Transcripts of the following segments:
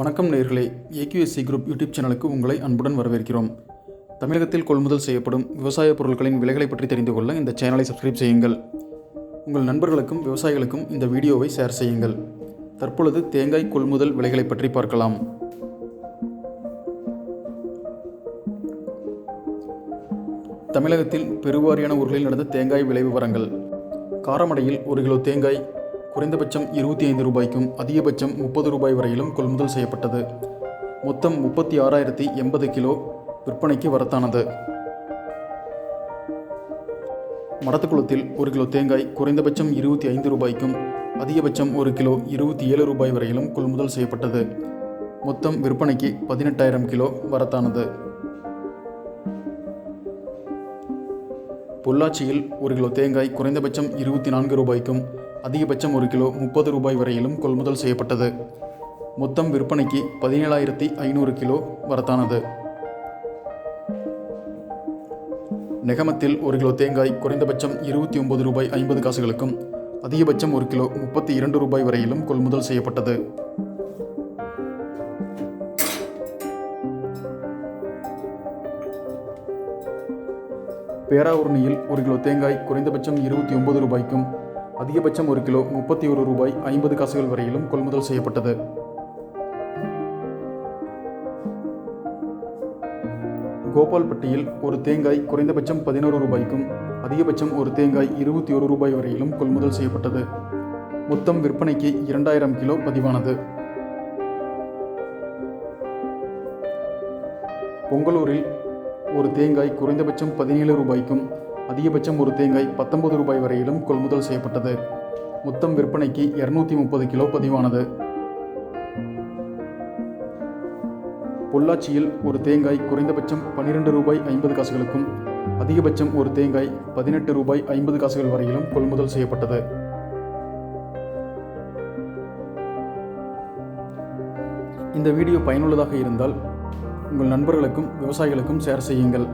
வணக்கம் நேர்களே. AQSC group YouTube சேனலுக்கு உங்களை அன்புடன் வரவேற்கிறோம். தமிழகத்தில் கொள்முதல் செய்யப்படும் விவசாய பொருட்களின் விலைகளை பற்றி தெரிந்து கொள்ள இந்த சேனலை சப்ஸ்கிரைப் செய்யுங்கள். உங்கள் நண்பர்களுக்கும் விவசாயிகளுக்கும் இந்த வீடியோவை ஷேர் செய்யுங்கள். தற்பொழுது தேங்காய் கொள்முதல் விலைகளை பற்றி பார்க்கலாம். தமிழகத்தில் பெருவாரியான ஊர்களில் நடந்த தேங்காய் விலை விவரங்கள். காரமடையில் ஒரு கிலோ தேங்காய் குறைந்தபட்சம் இருபத்தி ஐந்து ரூபாய்க்கும் அதிகபட்சம் முப்பது ரூபாய் வரையிலும் கொள்முதல் செய்யப்பட்டது. மொத்தம் முப்பத்தி ஆறாயிரத்தி எண்பது கிலோ விற்பனைக்கு வரத்தானது. மடத்துக்குளத்தில் ஒரு கிலோ தேங்காய் குறைந்தபட்சம் இருபத்தி ஐந்து ரூபாய்க்கும் அதிகபட்சம் ஒரு கிலோ இருபத்தி ஏழு ரூபாய் வரையிலும் கொள்முதல் செய்யப்பட்டது. மொத்தம் விற்பனைக்கு பதினெட்டாயிரம் கிலோ வரத்தானது. பொள்ளாச்சியில் ஒரு கிலோ தேங்காய் குறைந்தபட்சம் இருபத்தி நான்கு ரூபாய்க்கும் அதிகபட்சம் ஒரு கிலோ முப்பது ரூபாய் வரையிலும் கொள்முதல் செய்யப்பட்டது. மொத்தம் விற்பனைக்கு பதினேழாயிரத்தி ஐநூறு கிலோ வரத்தானது. நெகமத்தில் ஒரு கிலோ தேங்காய் குறைந்தபட்சம் இருபத்தி ஒன்பது ரூபாய் ஐம்பது காசுகளுக்கும் அதிகபட்சம் ஒரு கிலோ முப்பத்தி இரண்டு ரூபாய் வரையிலும் கொள்முதல் செய்யப்பட்டது. பேராவூர்ணியில் ஒரு கிலோ தேங்காய் குறைந்தபட்சம் இருபத்தி ஒன்பது ரூபாய்க்கும் அதிகபட்சம் ஒரு கிலோ முப்பத்தி ஒரு ரூபாய் ஐம்பது காசுகள் வரையிலும் கொள்முதல் செய்யப்பட்டது. கோபால்பட்டியில் ஒரு தேங்காய் குறைந்தபட்சம் பதினோரு ரூபாய்க்கும் அதிகபட்சம் ஒரு தேங்காய் இருபத்தி ஒரு ரூபாய் வரையிலும் கொள்முதல் செய்யப்பட்டது. மொத்தம் விற்பனைக்கு இரண்டாயிரம் கிலோ பதிவானது. பொங்கலூரில் ஒரு தேங்காய் குறைந்தபட்சம் பதினேழு ரூபாய்க்கும் அதிகபட்சம் ஒரு தேங்காய் பத்தொன்பது ரூபாய் வரையிலும் கொள்முதல் செய்யப்பட்டது. மொத்தம் விற்பனைக்கு இரநூத்தி முப்பது கிலோ பதிவானது. பொள்ளாச்சியில் ஒரு தேங்காய் குறைந்தபட்சம் பன்னிரெண்டு ரூபாய் ஐம்பது காசுகளுக்கும் அதிகபட்சம் ஒரு தேங்காய் பதினெட்டு ரூபாய் ஐம்பது காசுகள் வரையிலும் கொள்முதல் செய்யப்பட்டது. இந்த வீடியோ பயனுள்ளதாக இருந்தால் உங்கள் நண்பர்களுக்கும் விவசாயிகளுக்கும் ஷேர் செய்யுங்கள்.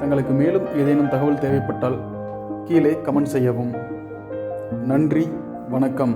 தங்களுக்கு மேலும் ஏதேனும் தகவல் தேவைப்பட்டால் கீழே கமெண்ட் செய்யவும். நன்றி வணக்கம்.